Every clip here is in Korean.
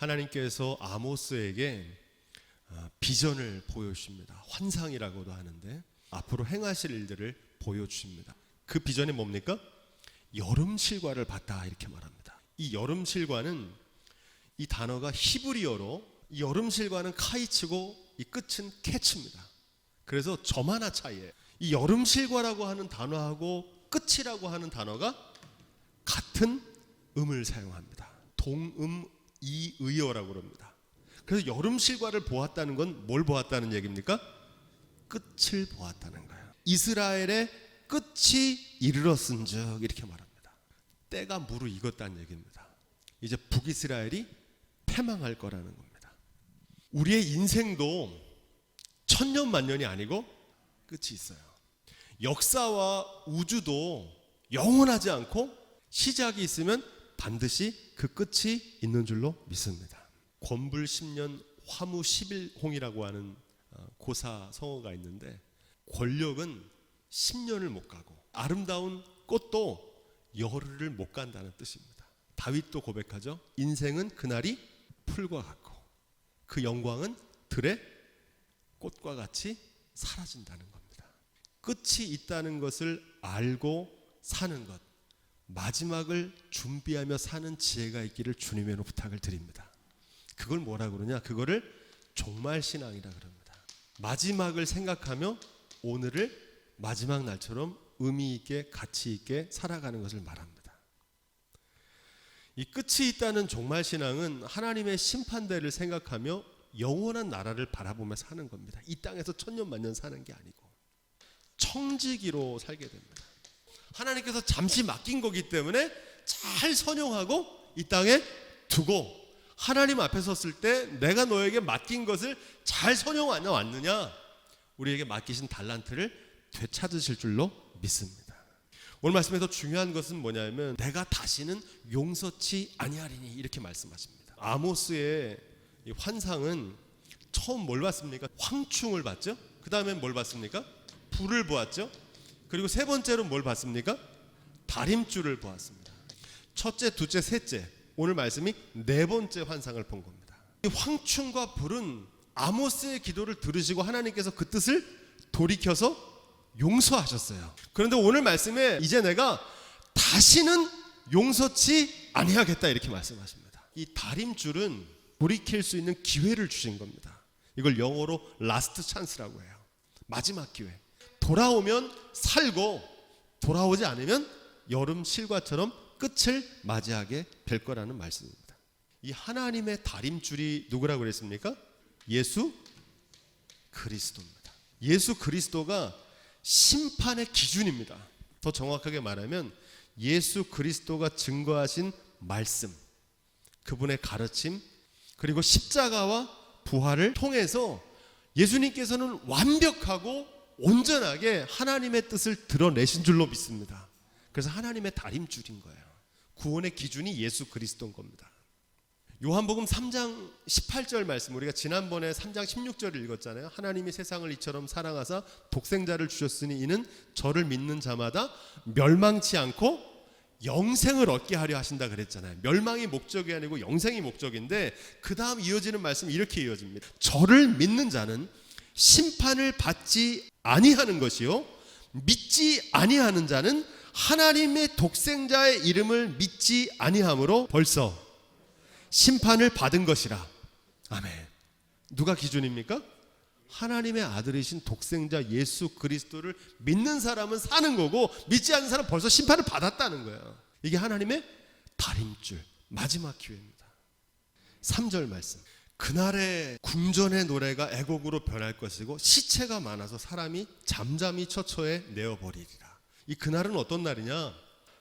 하나님께서 아모스에게 아, 비전을 보여주십니다. 환상이라고도 하는데 앞으로 행하실 일들을 보여주십니다. 그 비전이 뭡니까? 여름 실과를 봤다 이렇게 말합니다. 이 여름 실과는 이 단어가 히브리어로 이 여름 실과는 카이츠고 이 끝은 캐츠입니다. 그래서 점 하나 차이예요. 이 여름 실과라고 하는 단어하고 끝이라고 하는 단어가 같은 음을 사용합니다. 동음 이의어라고 그럽니다. 그래서 여름 실과를 보았다는 건 뭘 보았다는 얘기입니까? 끝을 보았다는 거예요. 이스라엘의 끝이 이르렀은즉 이렇게 말합니다. 때가 무르익었다는 얘기입니다. 이제 북이스라엘이 패망할 거라는 겁니다. 우리의 인생도 천년 만년이 아니고 끝이 있어요. 역사와 우주도 영원하지 않고 시작이 있으면 반드시 그 끝이 있는 줄로 믿습니다. 권불 10년 화무 11홍이라고 하는 어, 고사 성어가 있는데 권력은 10년을 못 가고 아름다운 꽃도 열흘을 못 간다는 뜻입니다. 다윗도 고백하죠. 인생은 그날이 풀과 같고 그 영광은 들의 꽃과 같이 사라진다는 겁니다. 끝이 있다는 것을 알고 사는 것, 마지막을 준비하며 사는 지혜가 있기를 주님의 부탁을 드립니다. 그걸 뭐라 그러냐? 그거를 종말 신앙이라 그럽니다. 마지막을 생각하며 오늘을 마지막 날처럼 의미 있게 가치 있게 살아가는 것을 말합니다. 이 끝이 있다는 종말 신앙은 하나님의 심판대를 생각하며 영원한 나라를 바라보며 사는 겁니다. 이 땅에서 천년 만년 사는 게 아니고 청지기로 살게 됩니다. 하나님께서 잠시 맡긴 거기 때문에 잘 선용하고 이 땅에 두고 하나님 앞에 섰을 때 내가 너에게 맡긴 것을 잘 선용하냐 왔느냐 우리에게 맡기신 달란트를 되찾으실 줄로 믿습니다. 오늘 말씀에서 중요한 것은 뭐냐면 내가 다시는 용서치 아니하리니 이렇게 말씀하십니다. 아모스의 이 환상은 처음 뭘 봤습니까? 황충을 봤죠. 그 다음에 뭘 봤습니까? 불을 보았죠. 그리고 세 번째로 뭘 봤습니까? 다림줄을 보았습니다. 첫째, 둘째, 셋째. 오늘 말씀이 네 번째 환상을 본 겁니다. 이 황충과 불은 아모스의 기도를 들으시고 하나님께서 그 뜻을 돌이켜서 용서하셨어요. 그런데 오늘 말씀에 이제 내가 다시는 용서치 아니하겠다 이렇게 말씀하십니다. 이 다림줄은 돌이킬 수 있는 기회를 주신 겁니다. 이걸 영어로 라스트 찬스라고 해요. 마지막 기회. 돌아오면 살고 돌아오지 않으면 여름 실과처럼 끝을 맞이하게 될 거라는 말씀입니다. 이 하나님의 다림줄이 누구라고 그랬습니까? 예수 그리스도입니다. 예수 그리스도가 심판의 기준입니다. 더 정확하게 말하면 예수 그리스도가 증거하신 말씀, 그분의 가르침, 그리고 십자가와 부활을 통해서 예수님께서는 완벽하고 온전하게 하나님의 뜻을 드러내신 줄로 믿습니다. 그래서 하나님의 다림줄인 거예요. 구원의 기준이 예수 그리스도인 겁니다. 요한복음 3장 18절 말씀 우리가 지난번에 3장 16절을 읽었잖아요. 하나님이 세상을 이처럼 사랑하사 독생자를 주셨으니 이는 저를 믿는 자마다 멸망치 않고 영생을 얻게 하려 하신다 그랬잖아요. 멸망이 목적이 아니고 영생이 목적인데 그 다음 이어지는 말씀이 이렇게 이어집니다. 저를 믿는 자는 심판을 받지 아니하는 것이요 믿지 아니하는 자는 하나님의 독생자의 이름을 믿지 아니함으로 벌써 심판을 받은 것이라. 아멘. 누가 기준입니까? 하나님의 아들이신 독생자 예수 그리스도를 믿는 사람은 사는 거고 믿지 않는 사람은 벌써 심판을 받았다는 거예요. 이게 하나님의 다림줄 마지막 기회입니다. 3절 말씀. 그날의 궁전의 노래가 애곡으로 변할 것이고 시체가 많아서 사람이 잠잠히 처처에 내어 버리리라. 이 그날은 어떤 날이냐?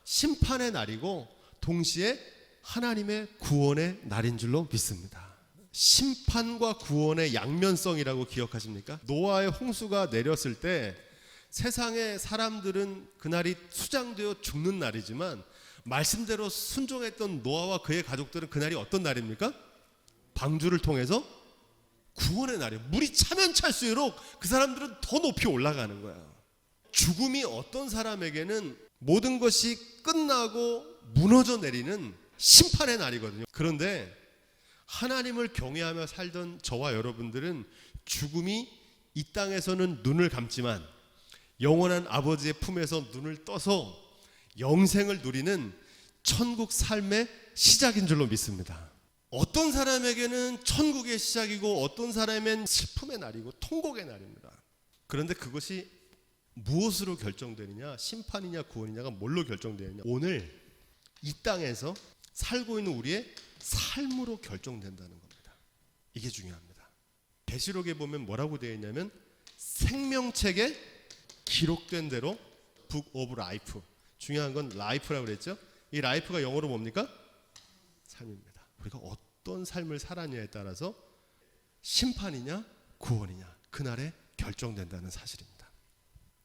심판의 날이고 동시에 하나님의 구원의 날인 줄로 믿습니다. 심판과 구원의 양면성이라고 기억하십니까? 노아의 홍수가 내렸을 때 세상의 사람들은 그날이 수장되어 죽는 날이지만 말씀대로 순종했던 노아와 그의 가족들은 그날이 어떤 날입니까? 방주를 통해서 구원의 날이에요. 물이 차면 찰수록 그 사람들은 더 높이 올라가는 거예요. 죽음이 어떤 사람에게는 모든 것이 끝나고 무너져 내리는 심판의 날이거든요. 그런데 하나님을 경외하며 살던 저와 여러분들은 죽음이 이 땅에서는 눈을 감지만 영원한 아버지의 품에서 눈을 떠서 영생을 누리는 천국 삶의 시작인 줄로 믿습니다. 어떤 사람에게는 천국의 시작이고 어떤 사람엔 슬픔의 날이고 통곡의 날입니다. 그런데 그것이 무엇으로 결정되느냐? 심판이냐 구원이냐가 뭘로 결정되느냐? 오늘 이 땅에서 살고 있는 우리의 삶으로 결정된다는 겁니다. 이게 중요합니다. 계시록에 보면 뭐라고 되어 있냐면 생명책에 기록된 대로 북 오브 라이프. 중요한 건 라이프라고 그랬죠? 이 라이프가 영어로 뭡니까? 삶입니다. 우리가 어떤 삶을 살았냐에 따라서 심판이냐 구원이냐 그날에 결정된다는 사실입니다.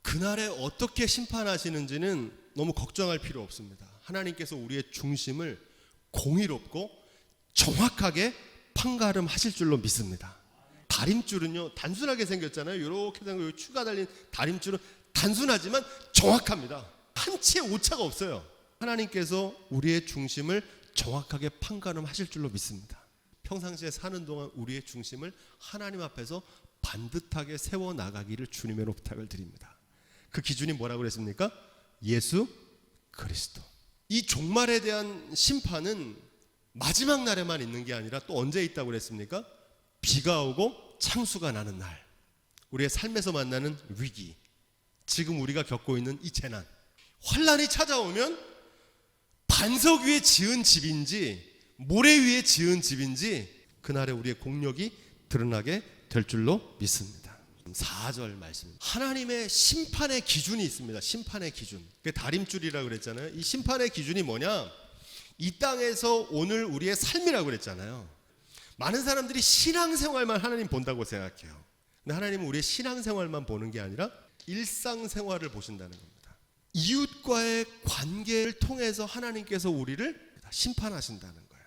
그날에 어떻게 심판하시는지는 너무 걱정할 필요 없습니다. 하나님께서 우리의 중심을 공의롭고 정확하게 판가름하실 줄로 믿습니다. 다림줄은요 단순하게 생겼잖아요. 이렇게 생겨 추가 달린 다림줄은 단순하지만 정확합니다. 한 치의 오차가 없어요. 하나님께서 우리의 중심을 정확하게 판가름하실 줄로 믿습니다. 평상시에 사는 동안 우리의 중심을 하나님 앞에서 반듯하게 세워 나가기를 주님으로 부탁을 드립니다. 그 기준이 뭐라고 그랬습니까? 예수 그리스도. 이 종말에 대한 심판은 마지막 날에만 있는 게 아니라 또 언제 있다고 그랬습니까? 비가 오고 창수가 나는 날. 우리의 삶에서 만나는 위기. 지금 우리가 겪고 있는 이 재난. 환란이 찾아오면 반석 위에 지은 집인지 모래 위에 지은 집인지 그날에 우리의 공력이 드러나게 될 줄로 믿습니다. 4절 말씀. 하나님의 심판의 기준이 있습니다. 심판의 기준. 그 다림줄이라고 그랬잖아요. 이 심판의 기준이 뭐냐? 이 땅에서 오늘 우리의 삶이라고 그랬잖아요. 많은 사람들이 신앙생활만 하나님 본다고 생각해요. 근데 하나님은 우리의 신앙생활만 보는 게 아니라 일상생활을 보신다는 겁니다. 이웃과의 관계를 통해서 하나님께서 우리를 심판하신다는 거예요.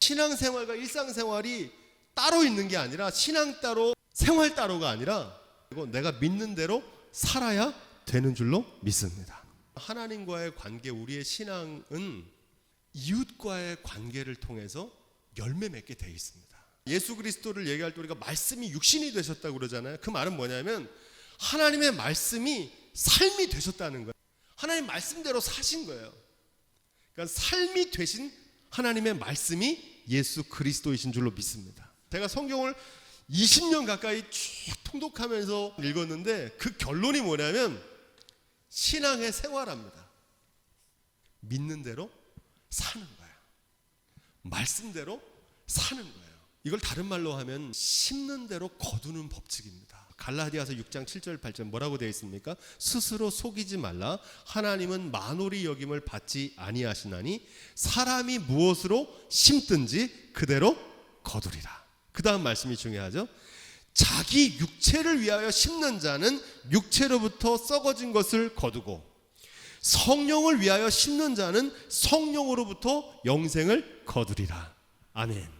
신앙생활과 일상생활이 따로 있는 게 아니라 신앙 따로 생활 따로가 아니라 이거 내가 믿는 대로 살아야 되는 줄로 믿습니다. 하나님과의 관계 우리의 신앙은 이웃과의 관계를 통해서 열매 맺게 돼 있습니다. 예수 그리스도를 얘기할 때 우리가 말씀이 육신이 되셨다고 그러잖아요. 그 말은 뭐냐면 하나님의 말씀이 삶이 되셨다는 거예요. 하나님 말씀대로 사신 거예요. 그러니까 삶이 되신 하나님의 말씀이 예수 그리스도이신 줄로 믿습니다. 제가 성경을 20년 가까이 쭉 통독하면서 읽었는데 그 결론이 뭐냐면 신앙의 생활합니다. 믿는 대로 사는 거예요. 말씀대로 사는 거예요. 이걸 다른 말로 하면 심는 대로 거두는 법칙입니다. 갈라디아서 6장 7절 8절 뭐라고 되어 있습니까? 스스로 속이지 말라. 하나님은 만홀이 여김을 받지 아니하시나니 사람이 무엇으로 심든지 그대로 거두리라. 그 다음 말씀이 중요하죠. 자기 육체를 위하여 심는 자는 육체로부터 썩어진 것을 거두고 성령을 위하여 심는 자는 성령으로부터 영생을 거두리라. 아멘.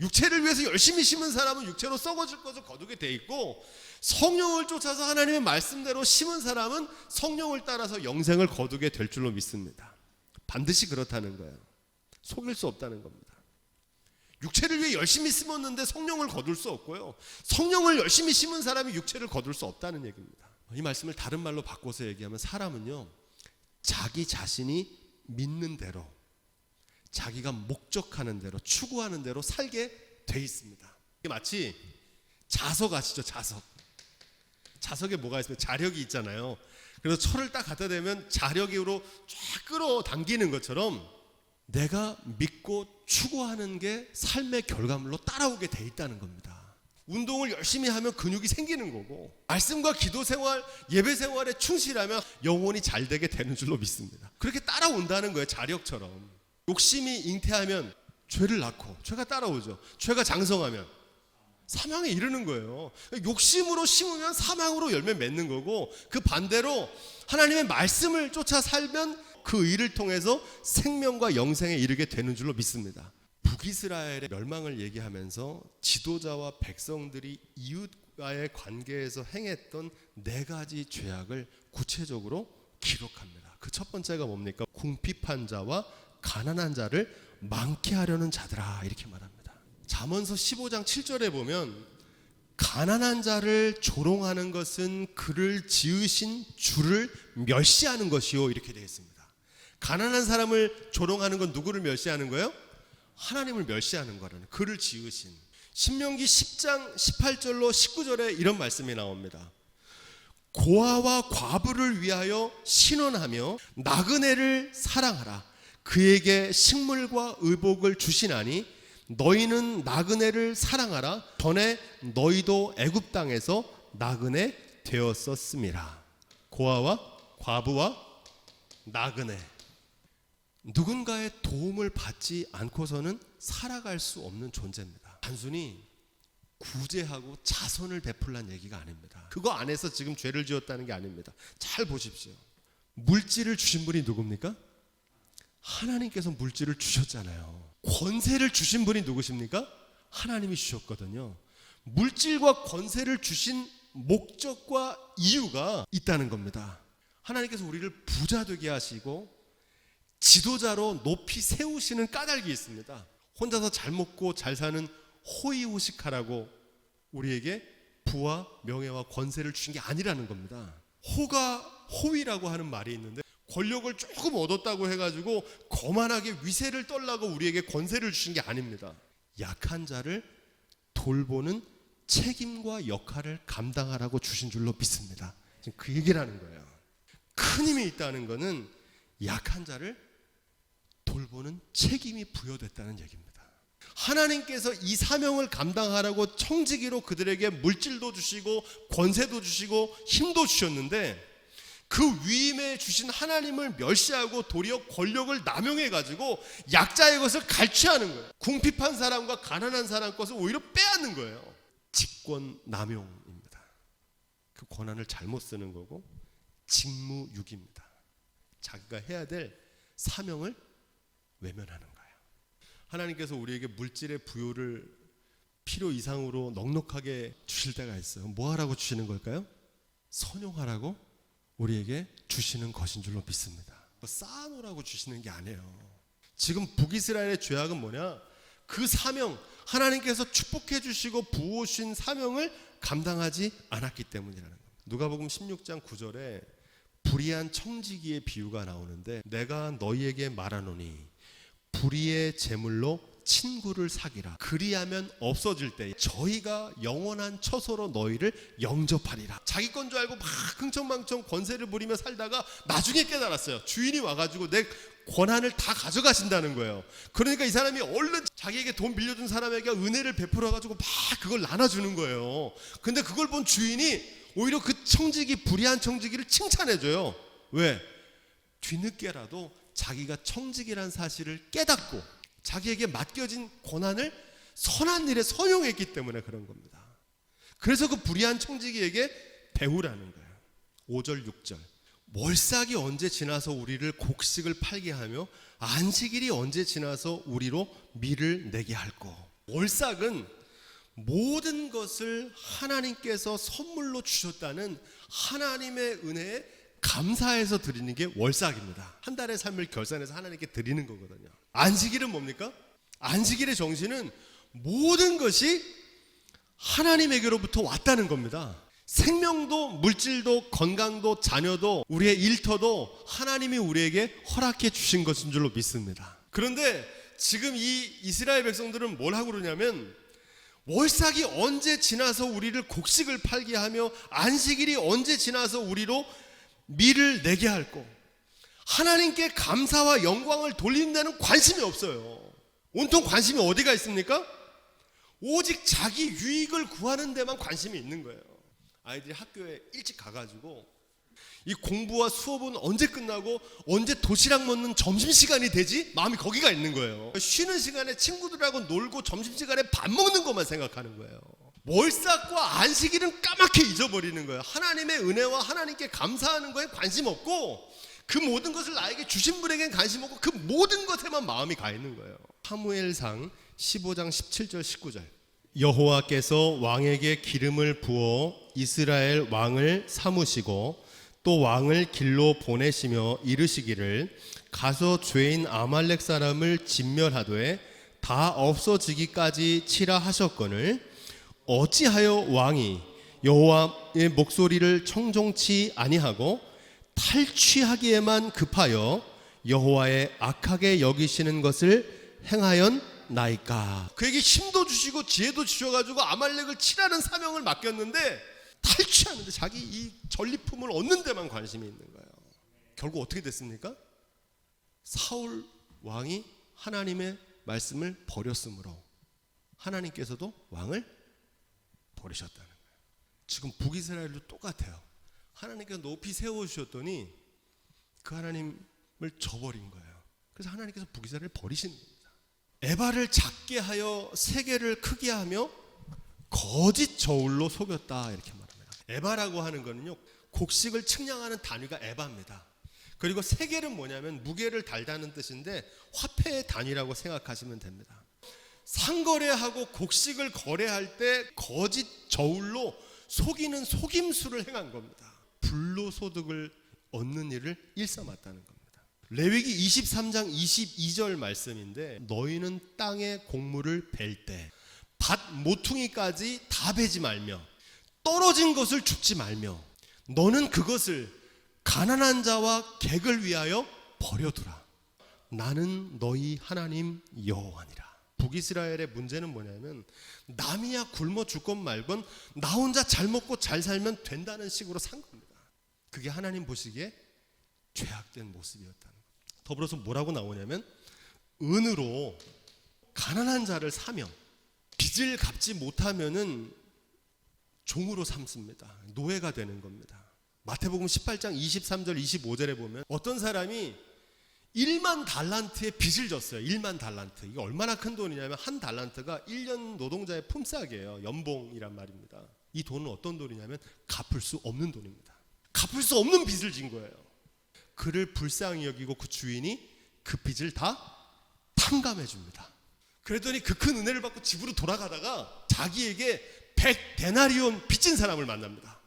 육체를 위해서 열심히 심은 사람은 육체로 썩어질 것을 거두게 돼 있고 성령을 쫓아서 하나님의 말씀대로 심은 사람은 성령을 따라서 영생을 거두게 될 줄로 믿습니다. 반드시 그렇다는 거예요. 속일 수 없다는 겁니다. 육체를 위해 열심히 심었는데 성령을 거둘 수 없고요. 성령을 열심히 심은 사람이 육체를 거둘 수 없다는 얘기입니다. 이 말씀을 다른 말로 바꿔서 얘기하면 사람은요. 자기 자신이 믿는 대로 자기가 목적하는 대로 추구하는 대로 살게 돼 있습니다. 마치 자석 아시죠? 자석. 자석에 뭐가 있으면 자력이 있잖아요. 그래서 철을 딱 갖다 대면 자력으로 쫙 끌어당기는 것처럼 내가 믿고 추구하는 게 삶의 결과물로 따라오게 돼 있다는 겁니다. 운동을 열심히 하면 근육이 생기는 거고 말씀과 기도 생활, 예배 생활에 충실하면 영혼이 잘 되게 되는 줄로 믿습니다. 그렇게 따라온다는 거예요. 자력처럼. 욕심이 잉태하면 죄를 낳고 죄가 따라오죠. 죄가 장성하면 사망에 이르는 거예요. 욕심으로 심으면 사망으로 열매 맺는 거고 그 반대로 하나님의 말씀을 쫓아 살면 그 일을 통해서 생명과 영생에 이르게 되는 줄로 믿습니다. 북이스라엘의 멸망을 얘기하면서 지도자와 백성들이 이웃과의 관계에서 행했던 네 가지 죄악을 구체적으로 기록합니다. 그 첫 번째가 뭡니까? 궁핍한 자와 가난한 자를 많게 하려는 자들아 이렇게 말합니다. 잠언서 15장 7절에 보면 가난한 자를 조롱하는 것은 그를 지으신 주를 멸시하는 것이요 이렇게 되어 있습니다. 가난한 사람을 조롱하는 건 누구를 멸시하는 거예요? 하나님을 멸시하는 거라는 그를 지으신 신명기 10장 18절로 19절에 이런 말씀이 나옵니다. 고아와 과부를 위하여 신원하며 나그네를 사랑하라. 그에게 식물과 의복을 주시나니 너희는 나그네를 사랑하라. 전에 너희도 애굽 땅에서 나그네 되었었음이라. 고아와 과부와 나그네. 누군가의 도움을 받지 않고서는 살아갈 수 없는 존재입니다. 단순히 구제하고 자선을 베풀란 얘기가 아닙니다. 그거 안에서 지금 죄를 지었다는 게 아닙니다. 잘 보십시오. 물질을 주신 분이 누굽니까? 하나님께서 물질을 주셨잖아요. 권세를 주신 분이 누구십니까? 하나님이 주셨거든요. 물질과 권세를 주신 목적과 이유가 있다는 겁니다. 하나님께서 우리를 부자 되게 하시고 지도자로 높이 세우시는 까닭이 있습니다. 혼자서 잘 먹고 잘 사는 호의호식하라고 우리에게 부와 명예와 권세를 주신 게 아니라는 겁니다. 호가 호위라고 하는 말이 있는데 권력을 조금 얻었다고 해가지고 거만하게 위세를 떨라고 우리에게 권세를 주신 게 아닙니다. 약한 자를 돌보는 책임과 역할을 감당하라고 주신 줄로 믿습니다. 지금 그 얘기를 하는 거예요. 큰 힘이 있다는 것은 약한 자를 돌보는 책임이 부여됐다는 얘기입니다. 하나님께서 이 사명을 감당하라고 청지기로 그들에게 물질도 주시고 권세도 주시고 힘도 주셨는데 그 위임에 주신 하나님을 멸시하고 도리어 권력을 남용해 가지고 약자의 것을 갈취하는 거예요. 궁핍한 사람과 가난한 사람 것을 오히려 빼앗는 거예요. 직권 남용입니다. 그 권한을 잘못 쓰는 거고 직무유기입니다. 자기가 해야 될 사명을 외면하는 거예요. 하나님께서 우리에게 물질의 부요를 필요 이상으로 넉넉하게 주실 때가 있어요. 뭐 하라고 주시는 걸까요? 선용하라고 우리에게 주시는 것인 줄로 믿습니다. 뭐 쌓아놓으라고 주시는 게 아니에요. 지금 북이스라엘의 죄악은 뭐냐? 그 사명, 하나님께서 축복해 주시고 부으신 사명을 감당하지 않았기 때문이라는 겁니다. 누가복음 16장 9절에 불의한 청지기의 비유가 나오는데 내가 너희에게 말하노니 불의의 제물로 친구를 사기라. 그리하면 없어질 때 저희가 영원한 처소로 너희를 영접하리라. 자기 건 줄 알고 막 흥청망청 권세를 부리며 살다가 나중에 깨달았어요. 주인이 와가지고 내 권한을 다 가져가신다는 거예요. 그러니까 이 사람이 얼른 자기에게 돈 빌려준 사람에게 은혜를 베풀어 가지고 막 그걸 나눠주는 거예요. 근데 그걸 본 주인이 오히려 그 청지기 불의한 청지기를 칭찬해줘요. 왜? 뒤늦게라도 자기가 청직이란 사실을 깨닫고 자기에게 맡겨진 권한을 선한 일에 선용했기 때문에 그런 겁니다. 그래서 그 불의한 청지기에게 배우라는 거예요. 5절 6절. 월삭이 언제 지나서 우리를 곡식을 팔게 하며 안식일이 언제 지나서 우리로 밀을 내게 할꼬. 월삭은 모든 것을 하나님께서 선물로 주셨다는 하나님의 은혜에 감사해서 드리는 게 월삭입니다. 한 달의 삶을 결산해서 하나님께 드리는 거거든요. 안식일은 뭡니까? 안식일의 정신은 모든 것이 하나님에게로부터 왔다는 겁니다. 생명도 물질도 건강도 자녀도 우리의 일터도 하나님이 우리에게 허락해 주신 것인 줄로 믿습니다. 그런데 지금 이 이스라엘 백성들은 뭘 하고 그러냐면 월삭이 언제 지나서 우리를 곡식을 팔게 하며 안식일이 언제 지나서 우리로 밀을 내게 할고 하나님께 감사와 영광을 데는 관심이 없어요. 온통 관심이 어디가 있습니까? 오직 자기 유익을 구하는 데만 관심이 있는 거예요. 아이들이 학교에 일찍 가가지고 이 공부와 수업은 언제 끝나고 언제 도시락 먹는 점심 시간이 되지? 마음이 거기가 있는 거예요. 쉬는 시간에 친구들하고 놀고 점심 시간에 밥 먹는 것만 생각하는 거예요. 월삭과 안식일은 까맣게 잊어버리는 거예요. 하나님의 은혜와 하나님께 감사하는 거에 관심 없고 그 모든 것을 나에게 주신 분에겐 관심 없고 그 모든 것에만 마음이 가 있는 거예요. 사무엘상 15장 17절 19절 여호와께서 왕에게 기름을 부어 이스라엘 왕을 삼으시고 또 왕을 길로 보내시며 이르시기를 가서 죄인 아말렉 사람을 진멸하되 다 없어지기까지 치라 하셨거늘 어찌하여 왕이 여호와의 목소리를 청종치 아니하고 탈취하기에만 급하여 여호와의 악하게 여기시는 것을 행하였나이까 그에게 힘도 주시고 지혜도 주셔가지고 아말렉을 치라는 사명을 맡겼는데 탈취하는데 자기 이 전리품을 얻는 데만 관심이 있는 거예요 결국 어떻게 됐습니까? 사울 왕이 하나님의 말씀을 버렸으므로 하나님께서도 왕을 버리셨다는 거예요. 지금 북이스라엘도 똑같아요. 하나님께서 높이 세워 주셨더니 그 하나님을 저버린 거예요. 그래서 하나님께서 북이스라엘을 버리시는 겁니다. 에바를 작게 하여 세계를 크게 하며 거짓 저울로 속였다 이렇게 말합니다. 에바라고 하는 거는요 곡식을 측량하는 단위가 에바입니다. 그리고 세겔은 뭐냐면 무게를 달다는 뜻인데 화폐의 단위라고 생각하시면 됩니다. 상거래하고 곡식을 거래할 때 거짓 저울로 속이는 속임수를 행한 겁니다. 불로 소득을 얻는 일을 일삼았다는 겁니다. 레위기 23장 22절 말씀인데 너희는 땅의 곡물을 벨 때 밭 모퉁이까지 다 베지 말며 떨어진 것을 죽지 말며 너는 그것을 가난한 자와 객을 위하여 버려두라. 나는 너희 하나님 여호와니라. 북이스라엘의 문제는 뭐냐면 남이야 굶어 죽건 말건 나 혼자 잘 먹고 잘 살면 된다는 식으로 산 겁니다. 그게 하나님 보시기에 죄악된 모습이었다는 거예요. 더불어서 뭐라고 나오냐면 은으로 가난한 자를 사며 빚을 갚지 못하면은 종으로 삼습니다. 노예가 되는 겁니다. 마태복음 18장 23절 25절에 보면 어떤 사람이 1만 달란트의 빚을 졌어요. 1만 달란트. 이게 얼마나 큰 돈이냐면 한 달란트가 1년 노동자의 품삯이에요. 연봉이란 말입니다. 이 돈은 어떤 돈이냐면 갚을 수 없는 돈입니다. 갚을 수 없는 빚을 진 거예요. 그를 불쌍히 여기고 그 주인이 그 빚을 다 탕감해 줍니다. 그랬더니 그 큰 은혜를 받고 집으로 돌아가다가 자기에게 100 데나리온 빚진 사람을 만납니다.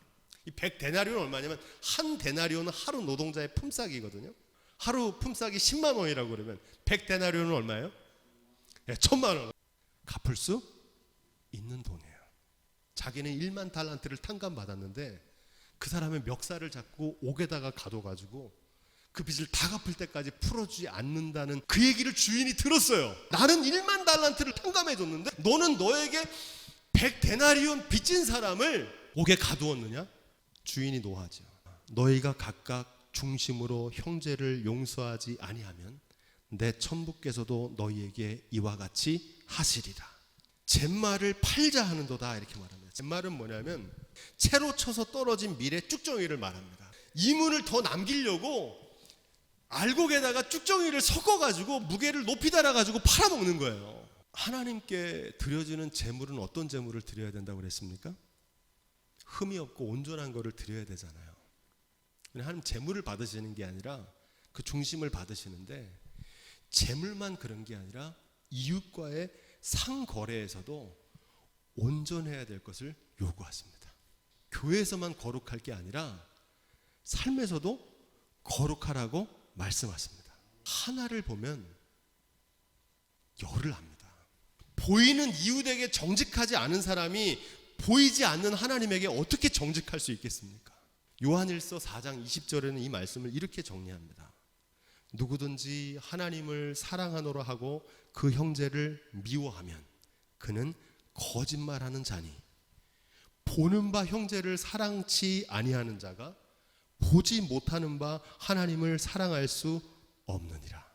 이 100 데나리온 얼마냐면 한 데나리온은 하루 노동자의 품삯이거든요. 하루 품삯이 10만 원이라고 그러면 100 데나리온은 얼마예요? 네, 천만 원. 갚을 수 있는 돈이에요. 자기는 1만 달란트를 탕감받았는데 그 사람의 멱살을 잡고 옥에다가 가둬가지고 그 빚을 다 갚을 때까지 풀어주지 않는다는 그 얘기를 주인이 들었어요. 나는 1만 달란트를 탕감해줬는데 너는 너에게 100 데나리온 빚진 사람을 옥에 가두었느냐? 주인이 노하죠. 너희가 각각 중심으로 형제를 용서하지 아니하면 내 천부께서도 너희에게 이와 같이 하시리라. 잿말을 팔자 하는도다 이렇게 말합니다. 잿말은 뭐냐면 채로 쳐서 떨어진 밀의 쭉정이를 말합니다. 이문을 더 남기려고 알곡에다가 쭉정이를 섞어가지고 무게를 높이 달아가지고 팔아먹는 거예요. 하나님께 드려지는 재물은 어떤 재물을 드려야 된다고 그랬습니까? 흠이 없고 온전한 거를 드려야 되잖아요. 하나님 재물을 받으시는 게 아니라 그 중심을 받으시는데 재물만 그런 게 아니라 이웃과의 상거래에서도 온전해야 될 것을 요구하십니다. 교회에서만 거룩할 게 아니라 삶에서도 거룩하라고 말씀하십니다. 하나를 보면 열을 합니다. 보이는 이웃에게 정직하지 않은 사람이 보이지 않는 하나님에게 어떻게 정직할 수 있겠습니까? 요한일서 4장 20절에는 이 말씀을 이렇게 정리합니다. 누구든지 하나님을 사랑하노라 하고 그 형제를 미워하면 그는 거짓말하는 자니 보는 바 형제를 사랑치 아니하는 자가 보지 못하는 바 하나님을 사랑할 수 없느니라.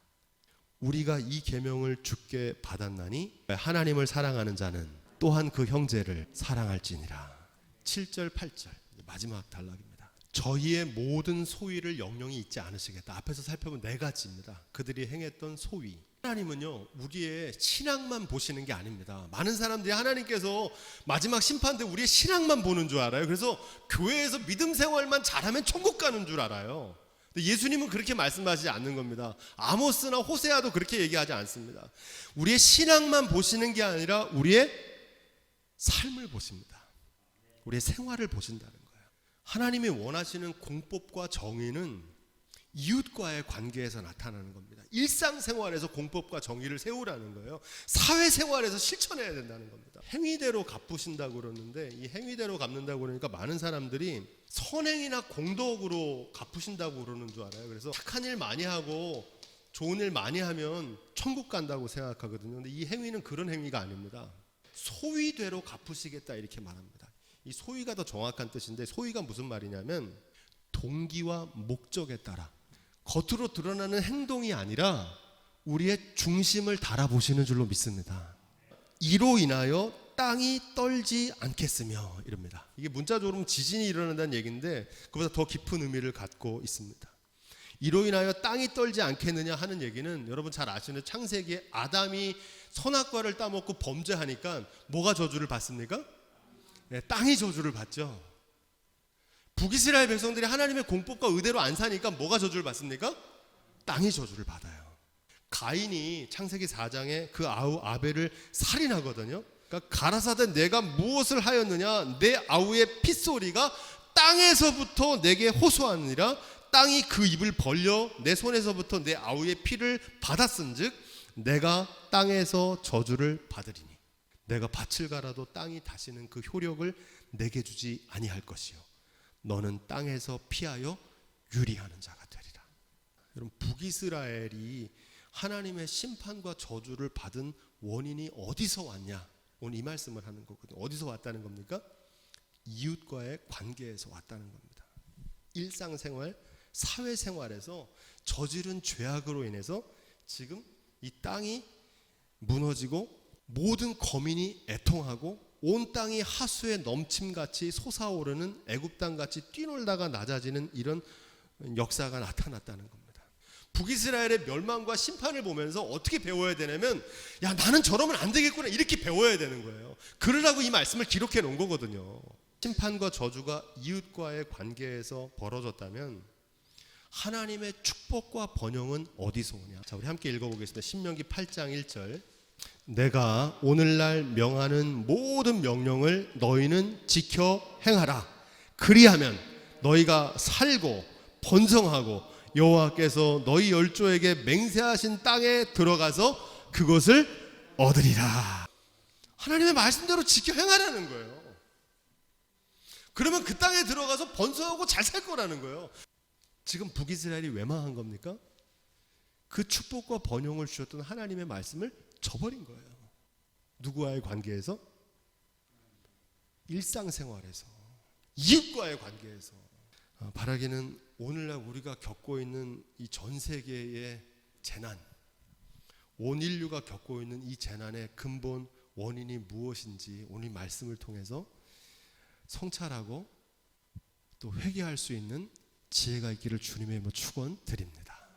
우리가 이 계명을 주께 받았나니 하나님을 사랑하는 자는 또한 그 형제를 사랑할지니라. 7절 8절 마지막 단락입니다. 저희의 모든 소위를 영영이 잊지 않으시겠다. 앞에서 살펴본 네 가지입니다. 그들이 행했던 소위. 하나님은요, 우리의 신앙만 보시는 게 아닙니다. 많은 사람들이 하나님께서 마지막 심판 때 우리의 신앙만 보는 줄 알아요. 그래서 교회에서 믿음 생활만 잘하면 천국 가는 줄 알아요. 예수님은 그렇게 말씀하시지 않는 겁니다. 아모스나 호세아도 그렇게 얘기하지 않습니다. 우리의 신앙만 보시는 게 아니라 우리의 삶을 보십니다. 우리의 생활을 보신다는. 하나님이 원하시는 공법과 정의는 이웃과의 관계에서 나타나는 겁니다. 일상생활에서 공법과 정의를 세우라는 거예요. 사회생활에서 실천해야 된다는 겁니다. 행위대로 갚으신다고 그러는데 이 행위대로 갚는다고 그러니까 많은 사람들이 선행이나 공덕으로 갚으신다고 그러는 줄 알아요. 그래서 착한 일 많이 하고 좋은 일 많이 하면 천국 간다고 생각하거든요. 근데 이 행위는 그런 행위가 아닙니다. 소위대로 갚으시겠다 이렇게 말합니다. 이 소위가 더 정확한 뜻인데 소위가 무슨 말이냐면 동기와 목적에 따라 겉으로 드러나는 행동이 아니라 우리의 중심을 달아보시는 줄로 믿습니다. 이로 인하여 땅이 떨지 않겠으며 이럽니다. 이게 문자적으로 지진이 일어난다는 얘기인데 그보다 더 깊은 의미를 갖고 있습니다. 이로 인하여 땅이 떨지 않겠느냐 하는 얘기는 여러분 잘 아시는 창세기에 아담이 선악과를 따먹고 범죄하니까 뭐가 저주를 받습니까? 네, 땅이 저주를 받죠. 북이스라엘 백성들이 하나님의 공법과 의대로 안 사니까 뭐가 저주를 받습니까? 땅이 저주를 받아요. 가인이 창세기 4장에 그 아우 아벨을 살인하거든요. 그러니까 가라사대 내가 무엇을 하였느냐 내 아우의 핏소리가 땅에서부터 내게 호소하느니라 땅이 그 입을 벌려 내 손에서부터 내 아우의 피를 받았은즉 내가 땅에서 저주를 받으리니 내가 밭을 갈아도 땅이 다시는 그 효력을 내게 주지 아니할 것이요 너는 땅에서 피하여 유리하는 자가 되리라. 여러분 북이스라엘이 하나님의 심판과 저주를 받은 원인이 어디서 왔냐? 오늘 이 말씀을 하는 거거든요. 어디서 왔다는 겁니까? 이웃과의 관계에서 왔다는 겁니다. 일상생활, 사회생활에서 저지른 죄악으로 인해서 지금 이 땅이 무너지고 모든 거민이 애통하고 온 땅이 하수에 넘침같이 솟아오르는 애굽 땅같이 뛰놀다가 낮아지는 이런 역사가 나타났다는 겁니다. 북이스라엘의 멸망과 심판을 보면서 어떻게 배워야 되냐면 야 나는 저러면 안 되겠구나 이렇게 배워야 되는 거예요. 그러라고 이 말씀을 기록해 놓은 거거든요. 심판과 저주가 이웃과의 관계에서 벌어졌다면 하나님의 축복과 번영은 어디서 오냐? 자, 우리 함께 읽어보겠습니다. 신명기 8장 1절. 내가 오늘날 명하는 모든 명령을 너희는 지켜 행하라. 그리하면 너희가 살고 번성하고 여호와께서 너희 열조에게 맹세하신 땅에 들어가서 그것을 얻으리라. 하나님의 말씀대로 지켜 행하라는 거예요. 그러면 그 땅에 들어가서 번성하고 잘 살 거라는 거예요. 지금 북이스라엘이 왜 망한 겁니까? 그 축복과 번영을 주셨던 하나님의 말씀을 저버린 거예요. 누구와의 관계에서? 일상생활에서. 이웃과의 관계에서. 아, 바라기는 오늘날 우리가 겪고 있는 이 전 세계의 재난, 온 인류가 겪고 있는 이 재난의 근본 원인이 무엇인지 오늘 말씀을 통해서 성찰하고 또 회개할 수 있는 지혜가 있기를 주님의 이름으로 축원 드립니다.